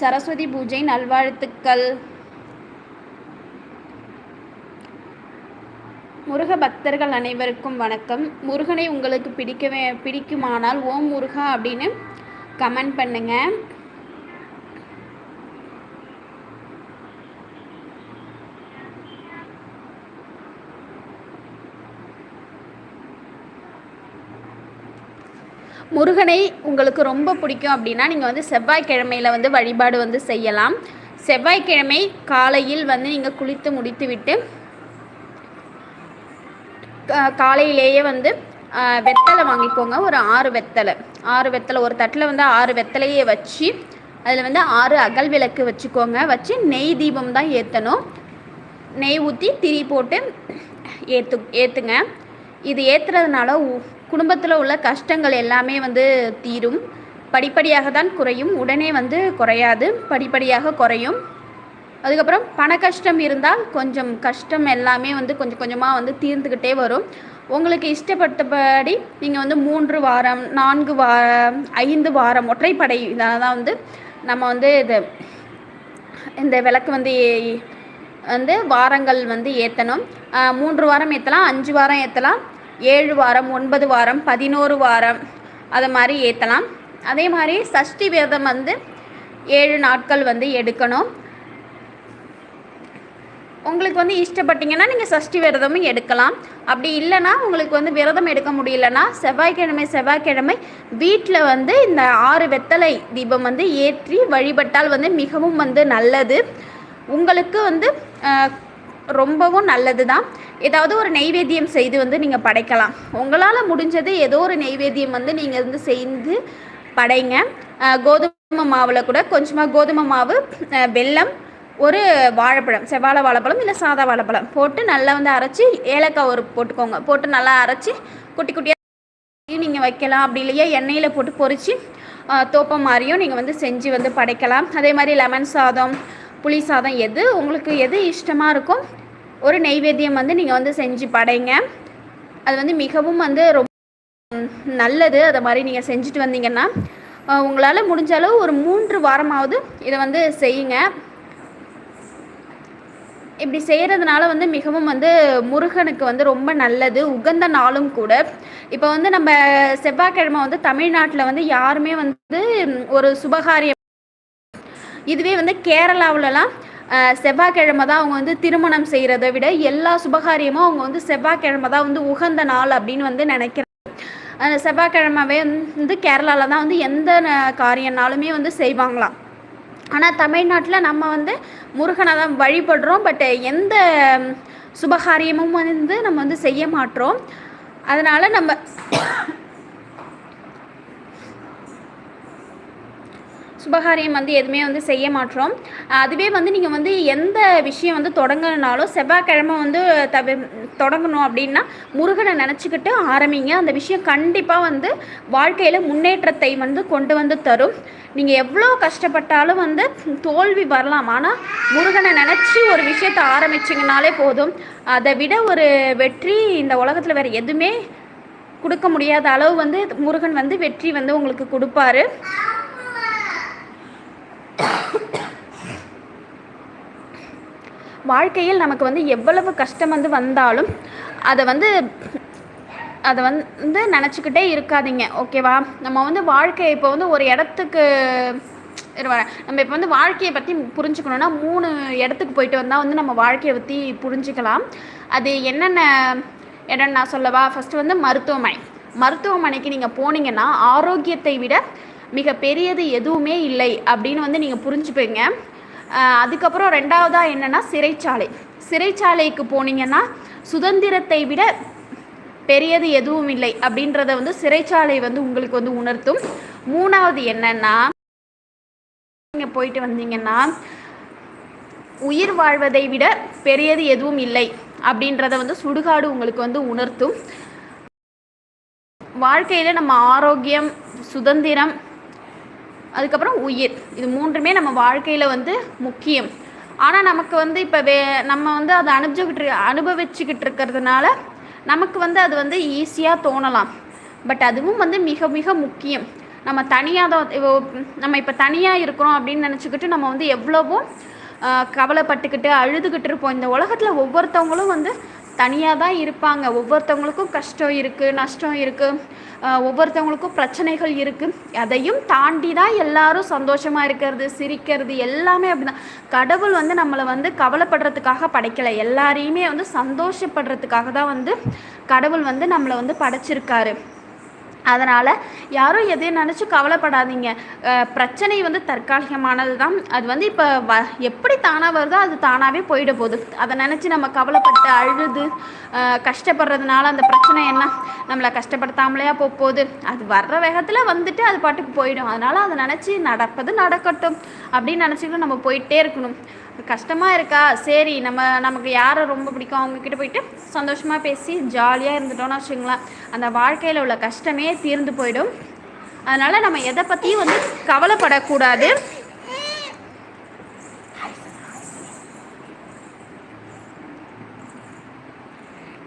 சரஸ்வதி பூஜை நல்வாழ்த்துக்கள். முருக பக்தர்கள் அனைவருக்கும் வணக்கம். முருகனை உங்களுக்கு பிடிக்கவே பிடிக்குமானால் ஓம் முருகா அப்படின்னு கமெண்ட் பண்ணுங்கள் முருகனை உங்களுக்கு ரொம்ப பிடிக்கும் அப்படின்னா நீங்கள் வந்து செவ்வாய்க்கிழமையில் வந்து வழிபாடு வந்து செய்யலாம். செவ்வாய்க்கிழமை காலையில் வந்து நீங்கள் குளித்து முடித்துவிட்டு காலையிலேயே வந்து வெத்தலை வாங்கிக்கோங்க. ஒரு ஆறு வெத்தலை. ஆறு வெத்தலை ஒரு தட்டில் வந்து ஆறு வெத்தலையே வச்சு அதில் வந்து ஆறு அகல் விளக்கு வச்சுக்கோங்க. வச்சு நெய் தீபம் தான் ஏற்றணும் நெய் ஊற்றி திரி போட்டு ஏற்று ஏற்றுங்க இது ஏற்றுறதுனால குடும்பத்தில் உள்ள கஷ்டங்கள் எல்லாமே வந்து தீரும். படிப்படியாக தான் குறையும். உடனே வந்து குறையாது. படிப்படியாக குறையும். அதுக்கப்புறம் பண கஷ்டம் இருந்தால் கொஞ்சம் கஷ்டம் எல்லாமே வந்து கொஞ்சம் கொஞ்சமாக வந்து தீர்ந்துக்கிட்டே வரும். உங்களுக்கு இஷ்டப்பட்டபடி நீங்கள் வந்து மூன்று வாரம் நான்கு வாரம் ஐந்து வாரம் ஒற்றைப்படை இதனால் தான் வந்து நம்ம வந்து இது இந்த விளக்கு வந்து வந்து வாரங்கள் வந்து ஏற்றணும் மூன்று வாரம் ஏற்றலாம் அஞ்சு வாரம் ஏற்றலாம் ஏழு வாரம் ஒன்பது வாரம் பதினோரு வாரம் அதை மாதிரி ஏற்றலாம் அதே மாதிரி சஷ்டி விரதம் வந்து ஏழு நாட்கள் வந்து எடுக்கணும். உங்களுக்கு வந்து இஷ்டப்பட்டீங்கன்னா நீங்கள் சஷ்டி விரதமும் எடுக்கலாம். அப்படி இல்லைன்னா உங்களுக்கு வந்து விரதம் எடுக்க முடியலன்னா செவ்வாய்க்கிழமை செவ்வாய்க்கிழமை வீட்டில் வந்து இந்த ஆறு வெத்தலை தீபம் வந்து ஏற்றி வழிபட்டால் வந்து மிகவும் வந்து நல்லது. உங்களுக்கு வந்து ரொம்பவும் நல்லது தான் ஏதாவது ஒரு நெய்வேத்தியம் செய்து வந்து நீங்கள் படைக்கலாம். உங்களால் முடிஞ்சது ஏதோ ஒரு நெய்வேத்தியம் வந்து நீங்கள் வந்து செய்து படைங்க. கோதுமை மாவில் கூட கொஞ்சமாக கோதுமை மாவு வெல்லம் ஒரு வாழைப்பழம் செவ்வாழை வாழைப்பழம் இல்லை சாதா வாழைப்பழம் போட்டு நல்லா வந்து அரைச்சி ஏலக்காய் ஒரு போட்டுக்கோங்க. போட்டு நல்லா அரைச்சி குட்டி குட்டியாக நீங்கள் வைக்கலாம். அப்படி இல்லையா எண்ணெயில் போட்டு பொறிச்சு தோப்பம் மாதிரியும் நீங்கள் வந்து செஞ்சு வந்து படைக்கலாம். அதே மாதிரி லெமன் சாதம் புளி சாதம் எது? உங்களுக்கு எது இஷ்டமாக இருக்கும் ஒரு நெய்வேத்தியம் வந்து நீங்கள் வந்து செஞ்சு படைங்க. அது வந்து மிகவும் வந்து ரொம்ப நல்லது. அதை மாதிரி நீங்கள் செஞ்சுட்டு வந்தீங்கன்னா உங்களால் முடிஞ்ச அளவு ஒரு மூன்று வாரமாவது இதை வந்து செய்யுங்க. இப்படி செய்கிறதுனால வந்து மிகவும் வந்து முருகனுக்கு வந்து ரொம்ப நல்லது உகந்த நாளும் கூட. இப்போ வந்து நம்ம செவ்வாய்க்கிழமை வந்து தமிழ்நாட்டில் வந்து யாருமே வந்து ஒரு சுபகாரியம் இதுவே வந்து கேரளாவிலலாம் செவ்வாய்க்கிழமை தான் அவங்க வந்து திருமணம் செய்கிறத விட எல்லா சுபகாரியமும் அவங்க வந்து செவ்வாய்க்கிழமை தான் வந்து உகந்த நாள் அப்படின்னு வந்து நினைக்கிறாங்க. அந்த வந்து கேரளாவில் தான் வந்து எந்த காரியம்னாலுமே வந்து செய்வாங்களாம். ஆனால் தமிழ்நாட்டில் நம்ம வந்து முருகனை தான் வழிபடுறோம். பட் எந்த சுபகாரியமும் வந்து நம்ம வந்து செய்ய மாட்டோம். அதனால் நம்ம சுபகாரியம் வந்து எதுவுமே வந்து செய்ய மாட்டோம். அதுவே வந்து நீங்கள் வந்து எந்த விஷயம் வந்து தொடங்கணுனாலும் செவ்வாய்க்கிழமை வந்து தவி தொடங்கணும் அப்படின்னா முருகனை நினச்சிக்கிட்டு ஆரம்பிங்க. அந்த விஷயம் கண்டிப்பாக வந்து வாழ்க்கையில் முன்னேற்றத்தை வந்து கொண்டு வந்து தரும். நீங்கள் எவ்வளோ கஷ்டப்பட்டாலும் வந்து தோல்வி வரலாம். ஆனால் முருகனை நினச்சி ஒரு விஷயத்தை ஆரம்பிச்சிங்கனாலே போதும். அதை விட ஒரு வெற்றி இந்த உலகத்தில் வேறு எதுவுமே கொடுக்க முடியாத அளவு வந்து முருகன் வந்து வெற்றி வந்து உங்களுக்கு கொடுப்பாரு. வாழ்க்கையில் நமக்கு வந்து எவ்வளவு கஷ்டம் வந்து வந்தாலும் அதை வந்து அதை வந்து நினச்சிக்கிட்டே இருக்காதீங்க ஓகேவா நம்ம வந்து வாழ்க்கையை இப்போ வந்து ஒரு இடத்துக்கு நம்ம இப்போ வந்து வாழ்க்கையை பற்றி புரிஞ்சுக்கணுன்னா மூணு இடத்துக்கு போயிட்டு வந்தால் வந்து நம்ம வாழ்க்கையை பற்றி புரிஞ்சுக்கலாம். அது என்னென்ன இடம்னு நான் சொல்லவா? ஃபஸ்ட்டு வந்து மருத்துவமனை. மருத்துவமனைக்கு நீங்கள் போனீங்கன்னா ஆரோக்கியத்தை விட மிக பெரியது எதுவுமே இல்லை அப்படின்னு வந்து நீங்கள் புரிஞ்சுப்பீங்க. அதுக்கப்புறம் ரெண்டாவதாக என்னென்னா சிறைச்சாலை. சிறைச்சாலைக்கு போனீங்கன்னா சுதந்திரத்தை விட பெரியது எதுவும் இல்லை அப்படின்றத வந்து சிறைச்சாலை வந்து உங்களுக்கு வந்து உணர்த்தும். மூணாவது என்னன்னா நீங்கள் போயிட்டு வந்தீங்கன்னா உயிர் வாழ்வதை விட பெரியது எதுவும் இல்லை அப்படின்றத வந்து சுடுகாடு உங்களுக்கு வந்து உணர்த்தும். வாழ்க்கையில் நம்ம ஆரோக்கியம் சுதந்திரம் அதுக்கப்புறம் உயிர். இது மூன்றுமே நம்ம வாழ்க்கையில் வந்து முக்கியம். ஆனால் நமக்கு வந்து இப்போ வே நம்ம வந்து அதை அனுபவிச்சுக்கிட்டு அனுபவிச்சுக்கிட்டு இருக்கிறதுனால நமக்கு வந்து அது வந்து ஈஸியாக தோணலாம். பட் அதுவும் வந்து மிக மிக முக்கியம். நம்ம தனியாக தான் இப்போ- நம்ம இப்போ தனியாக இருக்கிறோம் அப்படின்னு நினச்சிக்கிட்டு நம்ம வந்து எவ்வளவோ கவலைப்பட்டுக்கிட்டு அழுதுகிட்டு இருப்போம். இந்த உலகத்தில் ஒவ்வொருத்தவங்களும் வந்து தனியாக தான் இருப்பாங்க. ஒவ்வொருத்தவங்களுக்கும் கஷ்டம் இருக்குது நஷ்டம் இருக்குது ஒவ்வொருத்தவங்களுக்கும் பிரச்சனைகள் இருக்குது அதையும் தாண்டி தான் எல்லாரும் சந்தோஷமாக இருக்கிறது சிரிக்கிறது எல்லாமே அப்படிதான். கடவுள் வந்து நம்மளை வந்து கவலைப்படுறதுக்காக படைக்கலை. எல்லாரையுமே வந்து சந்தோஷப்படுறதுக்காக தான் வந்து கடவுள் வந்து நம்மளை வந்து படைச்சிருக்காரு. அதனால் யாரும் எதையும் நினச்சி கவலைப்படாதீங்க. பிரச்சனை வந்து தற்காலிகமானது தான் அது வந்து இப்போ வ எப்படி தானாக வருதோ அது தானாகவே போயிட போகுது. அதை நினச்சி நம்ம கவலைப்பட்டு அழுது கஷ்டப்படுறதுனால அந்த பிரச்சனை என்ன? நம்மளை கஷ்டப்படுத்தாமலையா போக போகுது. அது வர்ற வேகத்தில் வந்துட்டு அது பாட்டுக்கு போயிடும். அதனால் அதை நினச்சி நடப்பது நடக்கட்டும் அப்படின்னு நினச்சிக்கிட்டு நம்ம போயிட்டே இருக்கணும். கஷ்டமாக இருக்கா? சரி நம்ம நமக்கு யாரை ரொம்ப பிடிக்கும்? அவங்கக்கிட்ட போயிட்டு சந்தோஷமாக பேசி ஜாலியாக இருந்துட்டோம்னு வச்சுங்களேன் அந்த வாழ்க்கையில் உள்ள கஷ்டமே தீர்ந்து போயிடும். அதனால் நம்ம எதை பற்றியும் வந்து கவலைப்படக்கூடாது.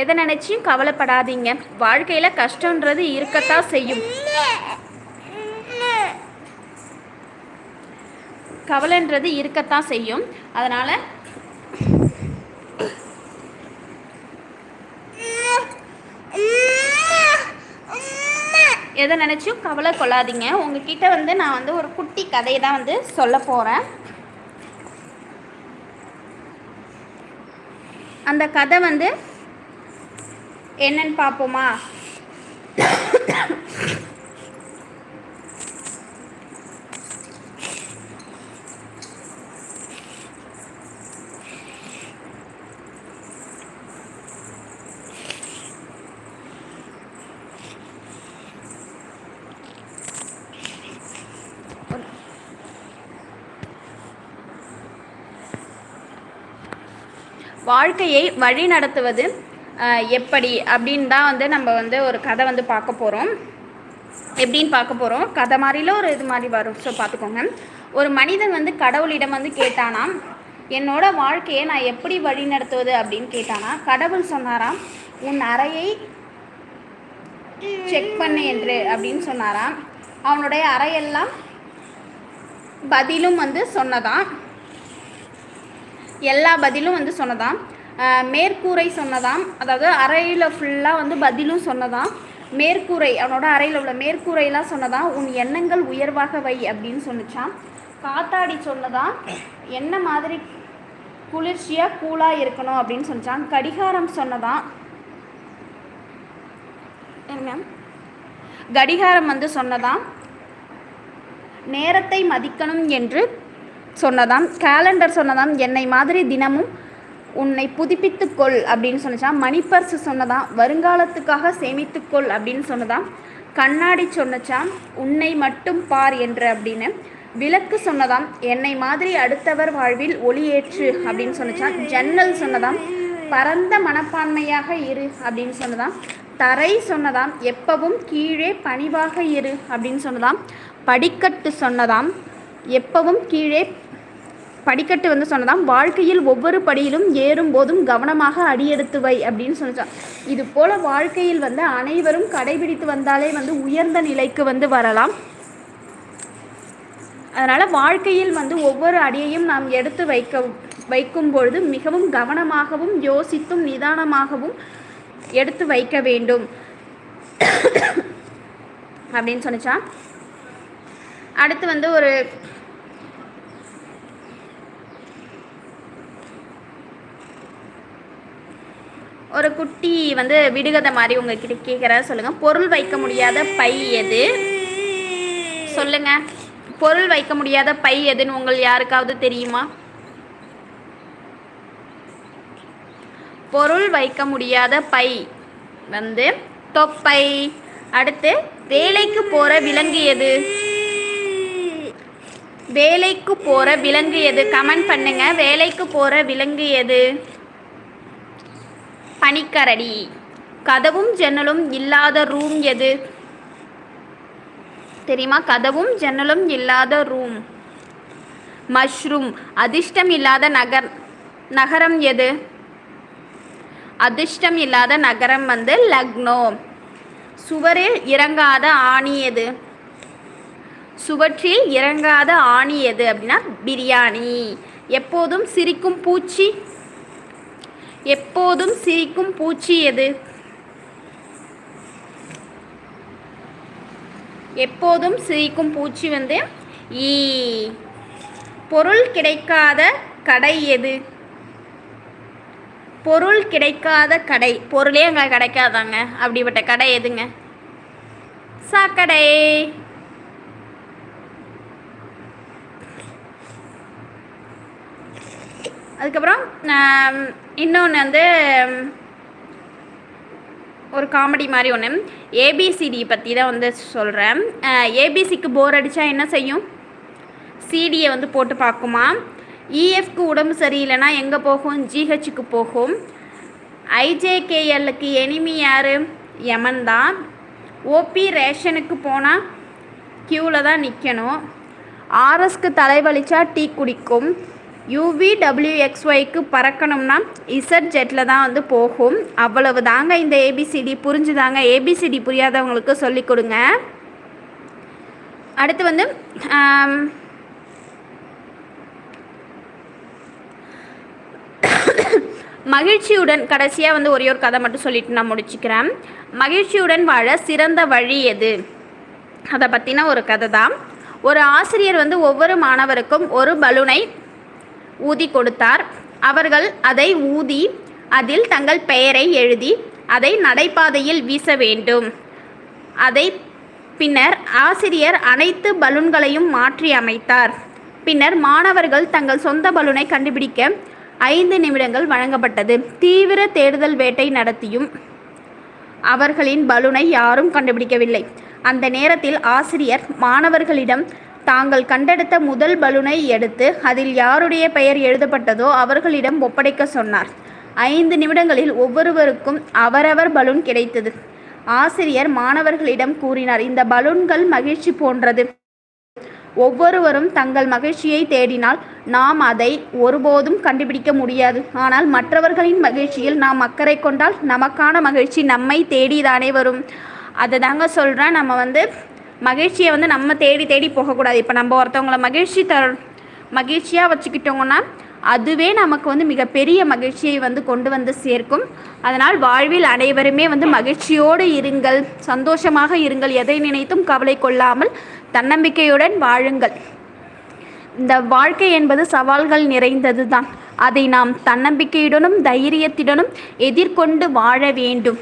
எதை நினச்சியும் கவலைப்படாதீங்க. வாழ்க்கையில் கஷ்டன்றது இருக்கத்தான் செய்யும். கவலைன்றது இருக்கத்தான் செய்யும். அதனால் எதை நினச்சும் கவலை கொள்ளாதீங்க. உங்ககிட்ட வந்து நான் வந்து ஒரு குட்டி கதையை தான் வந்து சொல்ல போகிறேன் அந்த கதை வந்து என்னன்னு பார்ப்போமா? வாழ்க்கையை வழி நடத்துவது எப்படி அப்படின்னு தான் வந்து நம்ம வந்து ஒரு கதை வந்து பார்க்க போகிறோம் எப்படின்னு பார்க்க போகிறோம் கதை மாதிரில ஒரு இது மாதிரி வரும். ஸோ பார்த்துக்கோங்க. ஒரு மனிதன் வந்து கடவுளிடம் வந்து கேட்டானாம் என்னோட வாழ்க்கையை நான் எப்படி வழி நடத்துவது? அப்படின்னு கேட்டானா கடவுள் சொன்னாராம் உன் அறையை செக் பண்ணு என்று அப்படின்னு சொன்னாராம். அவனுடைய அறையெல்லாம் பதிலும் வந்து சொன்னதான் எல்லா பதிலும் வந்து சொன்னதாம். மேற்கூரை சொன்னதாம். அதாவது அறையில் ஃபுல்லாக வந்து பதிலும் சொன்னதாம். மேற்கூரை அவனோட அறையில் உள்ள மேற்கூரையெல்லாம் சொன்னதாம். உன் எண்ணங்கள் உயர்வாக வை அப்படின்னு சொன்னிச்சான் காத்தாடி சொன்னதாம். என்ன மாதிரி குளிர்ச்சியாக கூலாக இருக்கணும் அப்படின்னு சொன்னான் கடிகாரம் சொன்னதாம். என்ன கடிகாரம் வந்து சொன்னதாம். நேரத்தை மதிக்கணும் என்று சொன்னதாம் கேலண்டர் சொன்னதாம் என்னை மாதிரி தினமும் உன்னை புதுப்பித்துக்கொள் அப்படின்னு சொன்னச்சாம் மணிப்பர்ஸ் சொன்னதாம் வருங்காலத்துக்காக சேமித்துக்கொள் அப்படின்னு சொன்னதாம். கண்ணாடி சொன்னச்சாம் உன்னை மட்டும் பார் என்று அப்படின்னு. விளக்கு சொன்னதாம் என்னை மாதிரி அடுத்தவர் வாழ்வில் ஒளியேற்று அப்படின்னு சொன்னச்சாம் ஜன்னல் சொன்னதாம் பரந்த மனப்பான்மையாக இரு அப்படின்னு சொன்னதாம். தரை சொன்னதாம் எப்பவும் கீழே பணிவாக இரு அப்படின்னு சொன்னதாம். படிக்கட்டு சொன்னதாம் எப்பவும் கீழே படிக்கட்டு வந்து சொன்னதாம் வாழ்க்கையில் ஒவ்வொரு படியிலும் ஏறும் போதும் கவனமாக அடியெடுத்து வை அப்படின்னு சொன்னதாம் இது போல வாழ்க்கையில் வந்து அனைவரும் கடைபிடித்து வந்தாலே வந்து உயர்ந்த நிலைக்கு வந்து வரலாம். அதனால் வாழ்க்கையில் வந்து ஒவ்வொரு அடியையும் நாம் எடுத்து வைக்க வைக்கும் பொழுது மிகவும் கவனமாகவும் யோசித்தும் நிதானமாகவும் எடுத்து வைக்க வேண்டும். அப்படின்னு சொன்னிச்சா அடுத்து வந்து ஒரு ஒரு குட்டி வந்து விடுகதை மாதிரி உங்ககிட்ட கேட்குறா சொல்லுங்கள் பொருள் வைக்க முடியாத பை எது? சொல்லுங்கள் பொருள் வைக்க முடியாத பை எதுன்னு உங்கள் யாருக்காவது தெரியுமா? பொருள் வைக்க முடியாத பை வந்து தொப்பை. அடுத்து வேலைக்கு போற விலங்கு எது? வேலைக்கு போற விலங்கு எது? கமெண்ட் பண்ணுங்க. வேலைக்கு போற விலங்கு எது? பனிக்கரடி. கதவும் ஜன்னலும் இல்லாத ரூம் எது? தெரியுமா? கதவும் ஜன்னலும் இல்லாத ரூம். மஷ்ரூம் அதிர்ஷ்டம் இல்லாத நகர் நகரம் எது? அதிர்ஷ்டம் இல்லாத நகரம் வந்து லக்னோ. சுவரில் இறங்காத ஆணி எது? சுவற்றில் இறங்காத ஆணி எது அப்படின்னா பிரியாணி. எப்போதும் சிரிக்கும் பூச்சி எப்போதும் சிரிக்கும் பூச்சி எது? எப்போதும் சிரிக்கும் பூச்சி வந்து ஈ. பொருள் கிடைக்காத கடை எது? பொருள் கிடைக்காத கடை. பொருளே அங்கே கிடைக்காதாங்க. அப்படிப்பட்ட கடை எதுங்க? சாக்கடை. அதுக்கப்புறம் இன்னொன்று வந்து ஒரு காமெடி மாதிரி ஒன்று ஏபிசிடி பற்றி தான் வந்து சொல்கிறேன் ஏபிசிக்கு போர் அடித்தா என்ன செய்யும்? சிடியை வந்து போட்டு பார்க்குமா? இஎஃப்க்கு உடம்பு சரியில்லைன்னா எங்கே போகும்? ஜிஹெச்சுக்கு போகும். ஐஜேகேஎல்லுக்கு எனிமி யார்? யமன் தான். ஓபி ரேஷனுக்கு போனால் க்யூவில் தான் நிற்கணும் ஆர்எஸ்க்கு தலைவலிச்சா டீ குடிக்கும். யூவி டபிள்யூஎக்ஸ்ஒய்க்கு பறக்கணும்னா இசட் ஜெட்டில் தான் வந்து போகும். அவ்வளவு தாங்க இந்த ஏபிசிடி புரிஞ்சுதாங்க. ஏபிசிடி புரியாதவங்களுக்கு சொல்லிக் கொடுங்க. அடுத்து வந்து மகிழ்ச்சியுடன் கடைசியாக வந்து ஒரே ஒரு கதை மட்டும் சொல்லிட்டு நான் முடிச்சுக்கிறேன். மகிழ்ச்சியுடன் வாழ சிறந்த வழி எது? அதை பற்றின ஒரு கதை தான். ஒரு ஆசிரியர் வந்து ஒவ்வொரு மாணவருக்கும் ஒரு பலூனை ஊதி கொடுத்தார். அவர்கள் அதை ஊதி அதில் தங்கள் பெயரை எழுதி அதை நடைபாதையில் வீச வேண்டும். அதை பின்னர் ஆசிரியர் அனைத்து பலூன்களையும் மாற்றி அமைத்தார். பின்னர் மாணவர்கள் தங்கள் சொந்த பலூனை கண்டுபிடிக்க ஐந்து நிமிடங்கள் வழங்கப்பட்டது. தீவிர தேடுதல் வேட்டை நடத்தியும் அவர்களின் பலூனை யாரும் கண்டுபிடிக்கவில்லை. அந்த நேரத்தில் ஆசிரியர் மாணவர்களிடம் தாங்கள் கண்டெடுத்த முதல் பலூனை எடுத்து அதில் யாருடைய பெயர் எழுதப்பட்டதோ அவர்களிடம் ஒப்படைக்க சொன்னார். ஐந்து நிமிடங்களில் ஒவ்வொருவருக்கும் அவரவர் பலூன் கிடைத்தது. ஆசிரியர் மாணவர்களிடம் கூறினார் இந்த பலூன்கள் மகிழ்ச்சி போன்றது. ஒவ்வொருவரும் தங்கள் மகிழ்ச்சியை தேடினால் நாம் அதை ஒருபோதும் கண்டுபிடிக்க முடியாது. ஆனால் மற்றவர்களின் மகிழ்ச்சியில் நாம் அக்கறை கொண்டால் நமக்கான மகிழ்ச்சி நம்மை தேடிதானே வரும். அதை தாங்க சொல்கிறேன் நம்ம வந்து மகிழ்ச்சியை வந்து நம்ம தேடி தேடி போகக்கூடாது. இப்போ நம்ம ஒருத்தவங்கள மகிழ்ச்சி தர் மகிழ்ச்சியாக வச்சுக்கிட்டோங்கன்னா அதுவே நமக்கு வந்து மிகப்பெரிய மகிழ்ச்சியை வந்து கொண்டு வந்து சேர்க்கும். அதனால் வாழ்வில் அனைவருமே வந்து மகிழ்ச்சியோடு இருங்கள் சந்தோஷமாக இருங்கள் எதை நினைத்தும் கவலை கொள்ளாமல் தன்னம்பிக்கையுடன் வாழுங்கள். இந்த வாழ்க்கை என்பது சவால்கள் நிறைந்தது தான் அதை நாம் தன்னம்பிக்கையுடனும் தைரியத்துடனும் எதிர்கொண்டு வாழ வேண்டும்.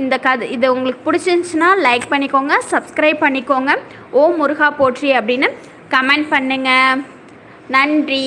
இந்த கதை இது உங்களுக்கு பிடிச்சிருந்துச்சுன்னா லைக் பண்ணிக்கோங்க சப்ஸ்கிரைப் பண்ணிக்கோங்க. ஓ முருகா போற்றி அப்படின்னு கமெண்ட் பண்ணுங்கள் நன்றி.